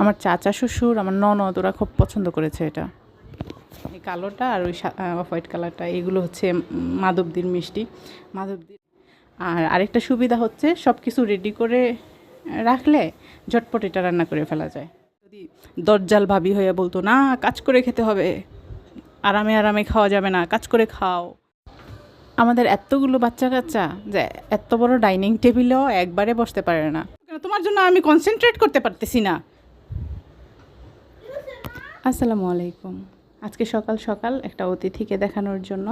আমার চাচা শ্বশুর, আমার ননদ, ওরা খুব পছন্দ করেছে এটা। এই কালোটা আর ওই হোয়াইট কালারটা এগুলো হচ্ছে মাধবদীর মিষ্টি। মাধবদীর আর আরেকটা সুবিধা হচ্ছে সব কিছু রেডি করে রাখলে ঝটপট এটা রান্না করে ফেলা যায়। যদি দরজাল ভাবি হয়ে বলতো, না, কাজ করে খেতে হবে। আরামে আরামে খাওয়া যাবে না, কাজ করে খাও। আমাদের এতগুলো বাচ্চা কাচ্চা যে এত বড় ডাইনিং টেবিলেও একবারে বসতে পারে না। তোমার জন্য আমি কনসেন্ট্রেট করতে পারতেছি না। আসসালামু আলাইকুম। আজকে সকাল সকাল একটা অতিথিকে দেখানোর জন্য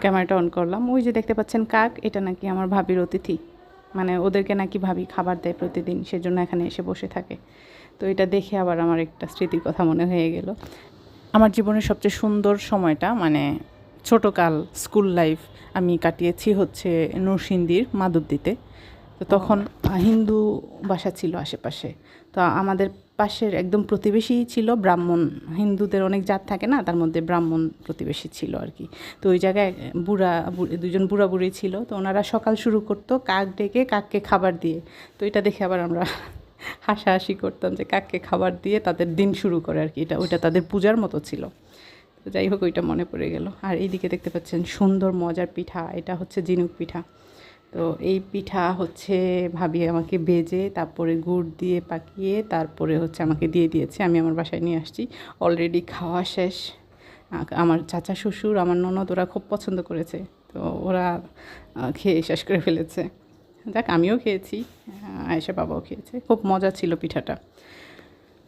ক্যামেরাটা অন করলাম। ওই যে দেখতে পাচ্ছেন কাক এটা নাকি আমার ভাবির অতিথি। মানে ওদেরকে নাকি ভাবি খাবার দেয় প্রতিদিন সেজন্য এখানে এসে বসে থাকে। তো এটা দেখে আবার আমার একটা স্মৃতির কথা মনে হয়ে গেল। আমার জীবনের সবচেয়ে সুন্দর সময়টা মানে ছোটকাল স্কুল লাইফ আমি কাটিয়েছি হচ্ছে নরসিংদীর মাধবদীতে। তো তখন হিন্দু বাসা ছিল আশেপাশে। তো আমাদের পাশের একদম প্রতিবেশী ছিল ব্রাহ্মণ। হিন্দুদের অনেক জাত থাকে না, তার মধ্যে ব্রাহ্মণ প্রতিবেশী ছিল আর কি। তো ওই জায়গায় বুড়া দুজন বুড়া বুড়ি ছিল। তো ওনারা সকাল শুরু করতো কাক ডেকে কাককে খাবার দিয়ে। তো এটা দেখে আবার আমরা হাসাহাসি করতাম যে কাককে খাবার দিয়ে তাদের দিন শুরু করে আর কি। এটা, ওইটা তাদের পূজার মতো ছিল। তো যাই হোক, ওইটা মনে পড়ে গেল। আর এইদিকে দেখতে পাচ্ছেন সুন্দর মজার পিঠা। এটা হচ্ছে জিনুক পিঠা। তো এই পিঠা হচ্ছে ভাবি আমাকে বেজে, তারপরে গুড় দিয়ে পাকিয়ে, তারপরে হচ্ছে আমাকে দিয়ে দিয়েছে। আমি আমার বাসায় নিয়ে আসছি। অলরেডি খাওয়া শেষ। আমার চাচা শ্বশুর, আমার ননদ, ওরা খুব পছন্দ করেছে। তো ওরা খেয়ে শেষ করে ফেলেছে। যাক, আমিও খেয়েছি। আয়েশা বাবাও খেয়েছে। খুব মজা ছিল পিঠাটা।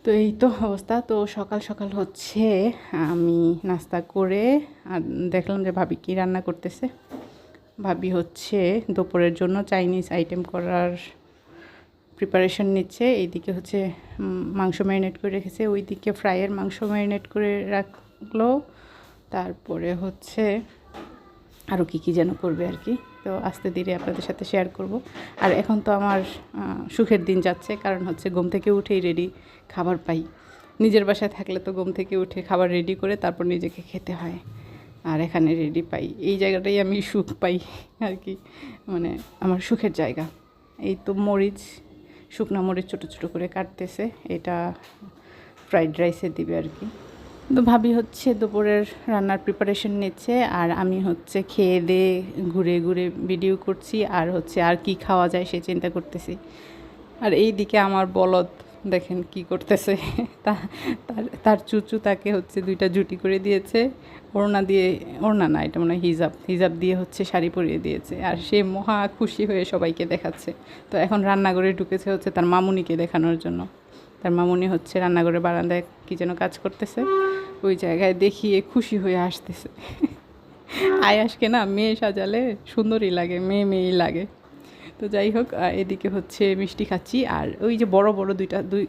তো এই তো অবস্থা। তো সকাল সকাল হচ্ছে, আমি নাস্তা করে, আর দেখলাম যে ভাবি কী রান্না করতেছে। ভাবি হচ্ছে দুপুরের জন্য চাইনিজ আইটেম করার প্রিপারেশন নিচ্ছে। এইদিকে হচ্ছে মাংস ম্যারিনেট করে রেখেছে। ওইদিকে ফ্রাইয়ের মাংস ম্যারিনেট করে রাখল। তারপরে হচ্ছে আরও কী কী যেন করবে আর কি। তো আস্তে ধীরে আপনাদের সাথে শেয়ার করব। আর এখন তো আমার সুখের দিন যাচ্ছে। কারণ হচ্ছে ঘুম থেকে উঠেই রেডি খাবার পাই। নিজের বাসায় থাকলে তো ঘুম থেকে উঠে খাবার রেডি করে তারপর নিজেকে খেতে হয়। আর এখানে রেডি পাই। এই জায়গাটাই আমি সুখ পাই আর কি। মানে আমার সুখের জায়গা। এই তো মরিচ, শুকনো মরিচ ছোটো ছোটো করে কাটতেছে। এটা ফ্রাইড রাইসে দিবে আর কি। তো ভাবি হচ্ছে দুপুরের রান্নার প্রিপারেশন নিচ্ছে আর আমি হচ্ছে খেয়ে দিয়ে ঘুরে ঘুরে ভিডিও করছি আর হচ্ছে আর কি খাওয়া যায় সে চিন্তা করতেছি। আর এই দিকে আমার বলদ দেখেন কি করতেছে। তার চুচু তাকে হচ্ছে দুইটা জুটি করে দিয়েছে। ওড়না দিয়ে ওড়না না, এটা মনে হয় হিজাব। হিজাব দিয়ে হচ্ছে শাড়ি পরিয়ে দিয়েছে। আর সে মহা খুশি হয়ে সবাইকে দেখাচ্ছে। তো এখন রান্নাঘরে ঢুকেছে হচ্ছে তার মামুনিকে দেখানোর জন্য। তার মামুনি হচ্ছে রান্নাঘরে বারান্দায় কী যেন কাজ করতেছে। ওই জায়গায় দেখিয়ে খুশি হয়ে আসতেছে। আয়াসকে না মেয়ে সাজালে সুন্দরই লাগে, মেয়ে মেয়েই লাগে। তো যাই হোক এদিকে হচ্ছে মিষ্টি খাচ্ছি। আর ওই যে বড় বড় দুইটা, দুই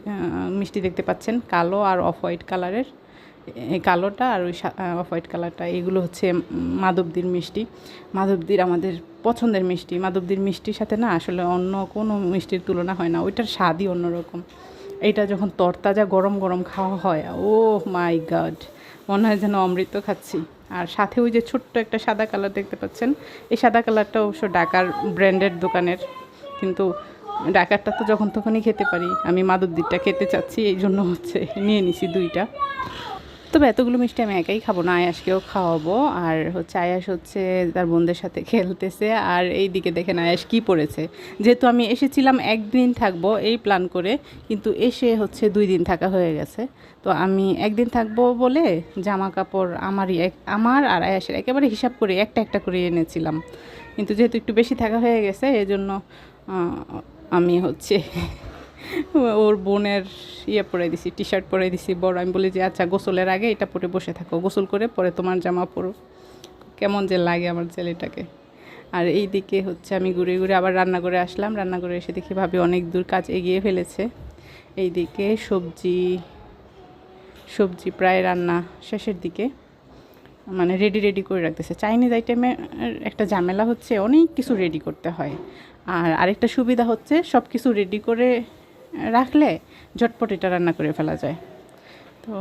মিষ্টি দেখতে পাচ্ছেন, কালো আর অফ হোয়াইট কালারের কালোটা আর ওই অফ হোয়াইট কালারটা এগুলো হচ্ছে মাধবদীর মিষ্টি। মাধবদীর আমাদের পছন্দের মিষ্টি। মাধবদীর মিষ্টির সাথে না আসলে অন্য কোনো মিষ্টির তুলনা হয় না, ওইটার স্বাদই অন্যরকম। এইটা যখন তরতাজা গরম গরম খাওয়া হয় ও মাই গড, মনে হয় যেন অমৃত খাচ্ছি। আর সাথে ওই যে ছোট্ট একটা সাদা কালার দেখতে পাচ্ছেন। এই সাদা কালারটা অবশ্য ডাকার ব্র্যান্ডের দোকানের। কিন্তু ডাকারটা তো যখন তখনই খেতে পারি। আমি মাদুর মাদুদ্দিরটা খেতে চাচ্ছি এই জন্য হচ্ছে নিয়ে নিছি দুইটা। তবে এতগুলো মিষ্টি আমি একাই খাব না আয়াসকেও খাওয়াবো। আর হচ্ছে আয়াস হচ্ছে তার বোনদের সাথে খেলতেছে। আর এই দিকে দেখেন আয়াস কি পড়েছে। যেহেতু আমি এসেছিলাম একদিন থাকব এই প্ল্যান করে, কিন্তু এসে হচ্ছে দুই দিন থাকা হয়ে গেছে। তো আমি একদিন থাকব বলে জামা কাপড় আমারই এক, আমার আর আয়াসের একেবারে হিসাব করে একটা একটা করে এনেছিলাম। কিন্তু যেহেতু একটু বেশি থাকা হয়ে গেছে, এজন্য আমি হচ্ছে ওর বোনের ইয়ে পরে দিছি টি শার্ট পরে দিছি। বড় আমি বলি যে আচ্ছা গোসলের আগে এটা পরে বসে থাকো। গোসল করে পরে তোমার জামা পরো। কেমন যে লাগে আমার ছেলেটাকে। আর এই দিকে হচ্ছে আমি ঘুরে ঘুরে আবার রান্না করে আসলাম। রান্না করে এসে দেখি ভাবি অনেক দূর কাজ এগিয়ে ফেলেছে। এই দিকে সবজি সবজি প্রায় রান্না শেষের দিকে। মানে রেডি রেডি করে রাখতেছে। চাইনিজ আইটেমের একটা ঝামেলা হচ্ছে, অনেক কিছু রেডি করতে হয়। আর আরেকটা সুবিধা হচ্ছে সব কিছু রেডি করে রাখলে ঝটপট এটা রান্না করে ফেলা যায়। তো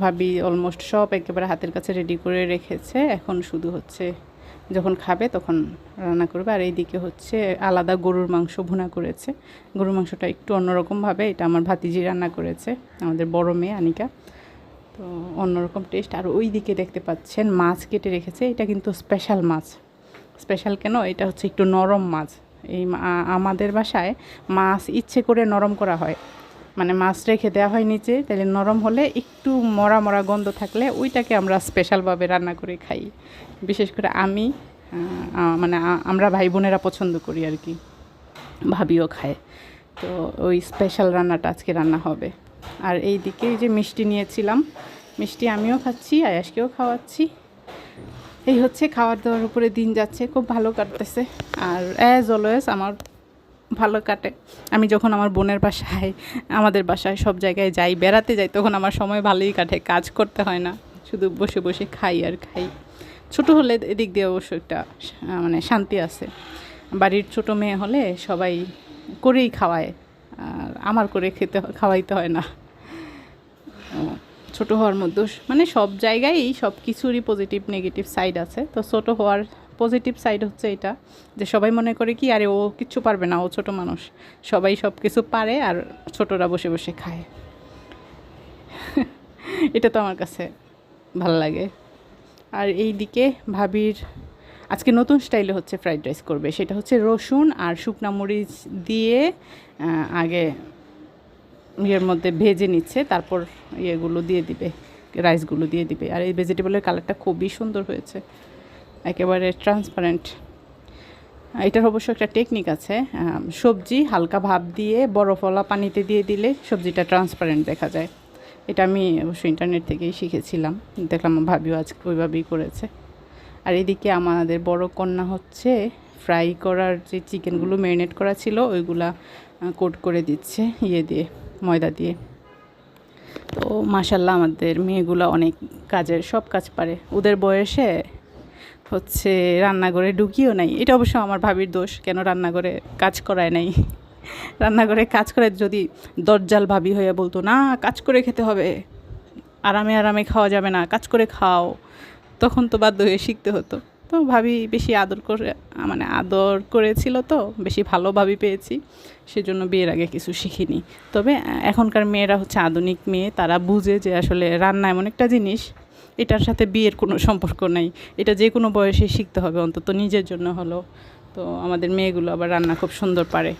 ভাবি অলমোস্ট সব একেবারে হাতের কাছে রেডি করে রেখেছে। এখন শুধু হচ্ছে যখন খাবে তখন রান্না করবে। আর এইদিকে হচ্ছে আলাদা গরুর মাংস ভুনা করেছে। গরুর মাংসটা একটু অন্যরকমভাবে এটা আমার ভাতিজি রান্না করেছে, আমাদের বড় মেয়ে আনিকা। তো অন্যরকম টেস্ট আর ওই দিকে দেখতে পাচ্ছেন মাছ কেটে রেখেছে। এটা কিন্তু স্পেশাল মাছ। স্পেশাল কেন? এটা হচ্ছে একটু নরম মাছ। এই আমাদের বাসায় মাছ ইচ্ছে করে নরম করা হয়। মানে মাছ রেখে দেওয়া হয় নিচে, তাহলে নরম হলে একটু মরা মরা গন্ধ থাকলে ওইটাকে আমরা স্পেশালভাবে রান্না করে খাই। বিশেষ করে আমি মানে আমরা ভাই বোনেরা পছন্দ করি আর কি। ভাবিও খায়। তো ওই স্পেশাল রান্নাটা আজকে রান্না হবে। আর এই দিকে যে মিষ্টি নিয়েছিলাম, মিষ্টি আমিও খাচ্ছি আয়াসকেও খাওয়াচ্ছি। এই হচ্ছে খাওয়ার দাওয়ার উপরে দিন যাচ্ছে, খুব ভালো কাটতেছে। আর অ্যাজ অলওয়েজ আমার ভালো কাটে। আমি যখন আমার বোনের বাসায়, আমাদের বাসায় সব জায়গায় যাই, বেড়াতে যাই, তখন আমার সময় ভালোই কাটে, কাজ করতে হয় না। শুধু বসে বসে খাই আর খাই। ছোট হলে এদিক দিয়ে অবশ্য একটা মানে শান্তি আছে। বাড়ির ছোট মেয়ে হলে সবাই করেই খাওয়ায়, আর আমার করে খেতে খাওয়াইতে হয় না। ছোট হওয়ার মধ্যে মানে সব জায়গায় সব কিছুরই পজিটিভ নেগেটিভ সাইড আছে। তো ছোট হওয়ার পজিটিভ সাইড হচ্ছে এটা, যে সবাই মনে করে কি, আরে, ও কিচ্ছু পারবে না, ও ছোট মানুষ। সবাই সব কিছু পারে আর ছোটরা বসে বসে খায়। এটা তো আমার কাছে ভালো লাগে। আর এই দিকে ভাবির আজকে নতুন স্টাইলে হচ্ছে ফ্রাইড রাইস করবে। সেটা হচ্ছে রসুন আর শুকনা মরিচ দিয়ে আগে ইয়ের মধ্যে ভেজে নিচ্ছে, তারপর ইয়েগুলো দিয়ে দিবে রাইসগুলো দিয়ে দিবে। আর এই ভেজিটেবলের কালারটা খুবই সুন্দর হয়েছে, একেবারে ট্রান্সপারেন্ট এটার অবশ্য একটা টেকনিক আছে সবজি হালকা ভাব দিয়ে বরফওয়ালা পানিতে দিয়ে দিলে সবজিটা ট্রান্সপারেন্ট দেখা যায়। এটা আমি অবশ্য ইন্টারনেট থেকেই শিখেছিলাম, দেখলাম আমার ভাবিও আজ ওইভাবেই করেছে। আর এদিকে আমাদের বড় কন্যা হচ্ছে ফ্রাই করার যে চিকেনগুলো ম্যারিনেট করা ছিল, ওইগুলা কোট করে দিচ্ছে ইয়ে দিয়ে, ময়দা দিয়ে। তো মাসাল্লাহ আমাদের মেয়েগুলো অনেক কাজের, সব কাজ পারে। ওদের বয়সে হচ্ছে রান্নাঘরে ঢুকিও নাই। এটা অবশ্য আমার ভাবির দোষ, কেন রান্নাঘরে কাজ করায় নাই? রান্নাঘরে কাজ করে যদি দরজাল ভাবি হয়ে বলতো, না, কাজ করে খেতে হবে। আরামে আরামে খাওয়া যাবে না, কাজ করে খাও। তখন তো বাধ্য হয়ে শিখতে হতো। তো ভাবি বেশি আদর করে মানে আদর করেছিল তো, বেশি ভালো ভাবি পেয়েছি, সেজন্য বিয়ের আগে কিছু শিখিনি। তবে এখনকার মেয়েরা হচ্ছে আধুনিক মেয়ে, তারা বুঝে যে আসলে রান্না এমন একটা জিনিস, এটার সাথে বিয়ের কোনো সম্পর্ক নেই, এটা যে কোনো বয়সে শিখতে হবে, অন্তত নিজের জন্য হলো তো আমাদের মেয়েগুলো আবার রান্না খুব সুন্দর পারে।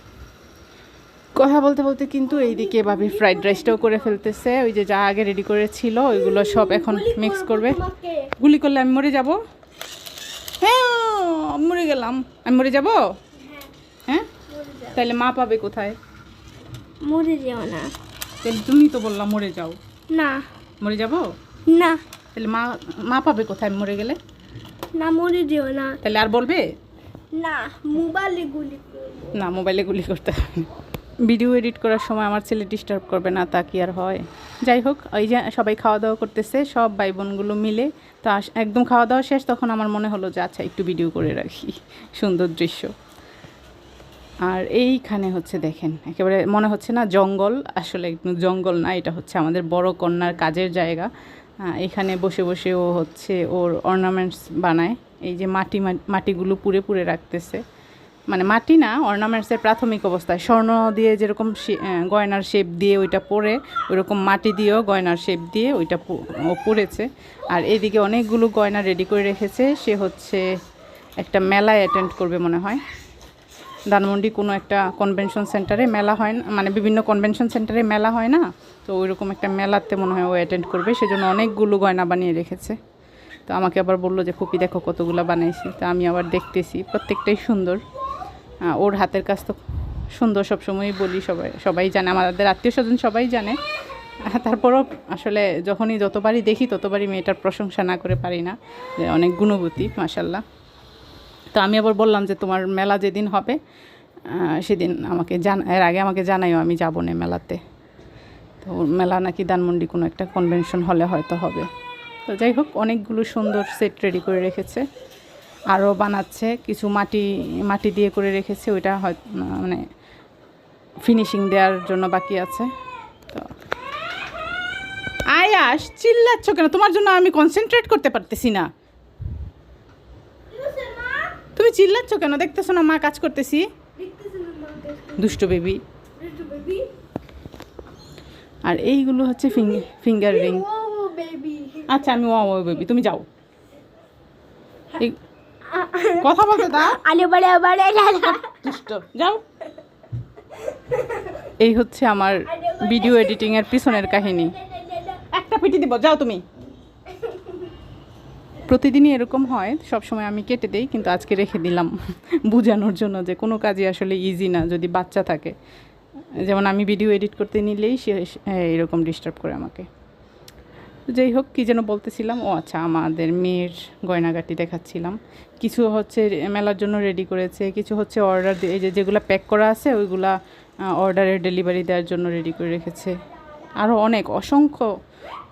কথা বলতে বলতে কিন্তু এইদিকে ভাবি ফ্রাইড রাইসটাও করে ফেলতেছে, ওই যে যা আগে রেডি করেছিল, ওইগুলো সব এখন মিক্স করবে। গুলি করলে আমি মরে যাব? মরে গেলাম। আমি মরে যাব? হ্যাঁ। তাহলে মা পাবে কোথায়? মরে যেও না। তাহলে তুমি তো বললাম মরে যাও। না। মরে যাব? না। তাহলে মা মা পাবে কোথায় মরে গেলে? না মরে যেও না। তাহলে আর বলবে? না মোবাইলে গুলি। না মোবাইলে গুলি করতে হবে। ভিডিও এডিট করার সময় আমার ছেলে ডিস্টার্ব করবে না তা কি আর হয়? যাই হোক ওই যে সবাই খাওয়া দাওয়া করতেছে সব ভাই বোনগুলো মিলে তো একদম খাওয়া দাওয়া শেষ, তখন আমার মনে হলো যে আচ্ছা একটু ভিডিও করে রাখি। সুন্দর দৃশ্য। আর এইখানে হচ্ছে দেখেন, একেবারে মনে হচ্ছে না জঙ্গল, আসলে জঙ্গল না, এটা হচ্ছে আমাদের বড় কন্যার কাজের জায়গা। এখানে বসে বসে ও হচ্ছে ওর অর্নামেন্টস বানায়। এই যে মাটি মাটিগুলো পুড়ে পুড়ে রাখতেছে। মানে মাটি না অর্নামেন্টসের প্রাথমিক অবস্থায়। স্বর্ণ দিয়ে যেরকম গয়নার শেপ দিয়ে ওইটা পরে, ওইরকম মাটি দিয়েও গয়নার শেপ দিয়ে ওইটা ও পরেছে আর এদিকে অনেকগুলো গয়না রেডি করে রেখেছে। সে হচ্ছে একটা মেলায় অ্যাটেন্ড করবে মনে হয়। ধানমন্ডি কোনো একটা কনভেনশন সেন্টারে মেলা হয় না মানে বিভিন্ন কনভেনশন সেন্টারে মেলা হয় না, তো ওইরকম একটা মেলাতে মনে হয় ও অ্যাটেন্ড করবে। সেজন্য অনেকগুলো গয়না বানিয়ে রেখেছে। তো আমাকে আবার বলল যে, ফুপি, দেখো কতগুলো বানাইছি। তো আমি আবার দেখতেছি, প্রত্যেকটাই সুন্দর। ওর হাতের কাজ তো সুন্দর সবসময়ই বলি, সবাই সবাই জানে, আমাদের আত্মীয় স্বজন সবাই জানে। তারপরও আসলে যখনই যতবারই দেখি, ততবারই মেয়েটার প্রশংসা না করে পারি না, যে অনেক গুণবতী মাসাল্লাহ তো আমি আবার বললাম যে তোমার মেলা যেদিন হবে সেদিন আমাকে জান এর আগে আমাকে জানাইও, আমি যাব না মেলাতে। তো মেলা নাকি ধানমন্ডি কোনো একটা কনভেনশন হলে হয়তো হবে। তো যাই হোক, অনেকগুলো সুন্দর সেট রেডি করে রেখেছে। আরও বানাচ্ছে কিছু মাটি মাটি দিয়ে করে রেখেছে ওইটা হয় মানে ফিনিশিং দেওয়ার জন্য বাকি আছে। তো আয়াস চিল্লাচ্ছ কেন? তোমার জন্য আমি কনসেন্ট্রেট করতে পারতেছি না। তুমি চিল্লাচ্ছ কেন? দেখতেছো না মা কাজ করতেছি। দুষ্ট বেবি। আর এইগুলো হচ্ছে ফিঙ্গার রিং আচ্ছা আমি ও বেবি তুমি যাও। কথা বলতে দাও। আলে বড়ে বড়ে লালা দুষ্ট। যাও। এই হচ্ছে আমার ভিডিও এডিটিং এর পিছনের কাহিনী। একটা পিটি দিব যাও তুমি। প্রতিদিনই এরকম হয় সব সময় আমি কেটে দেই কিন্তু আজকে রেখে দিলাম। বোঝানোর জন্য যে কোনো কাজই আসলে ইজি না যদি বাচ্চা থাকে। যেমন আমি ভিডিও এডিট করতে নিলেই সে এরকম ডিস্টার্ব করে আমাকে। যাই হোক, কী যেন বলতেছিলাম। ও আচ্ছা আমাদের মেয়ের গয়নাগাটি দেখাচ্ছিলাম। কিছু হচ্ছে মেলার জন্য রেডি করেছে, কিছু হচ্ছে অর্ডার এই যে যেগুলো প্যাক করা আছে, ওইগুলা অর্ডারের ডেলিভারি দেওয়ার জন্য রেডি করে রেখেছে। আরও অনেক অসংখ্য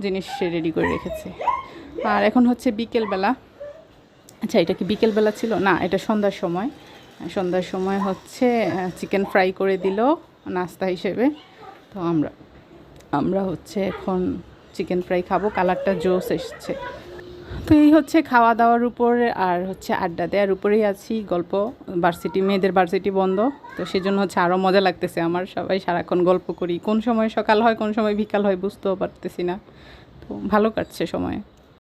জিনিস সে রেডি করে রেখেছে। আর এখন হচ্ছে বিকেলবেলা। আচ্ছা এটা কি বিকেলবেলা ছিল? না, এটা সন্ধ্যার সময়। সন্ধ্যার সময় হচ্ছে চিকেন ফ্রাই করে দিল, নাস্তা হিসেবে। তো আমরা আমরা হচ্ছে এখন চিকেন ফ্রাই খাব, কালারটা জোস এসছে। তো এই হচ্ছে খাওয়া দাওয়ার উপর আর হচ্ছে আড্ডা দেওয়ার উপরেই আছি, গল্প ভার্সিটি মেয়েদের ভার্সিটি বন্ধ। তো সেজন্য হচ্ছে আরও মজা লাগতেছে আমার, সবাই সারাক্ষণ গল্প করি। কোন সময় সকাল হয়, কোন সময় বিকাল হয় বুঝতেও পারতেছি না। তো ভালো কাটছে সময়।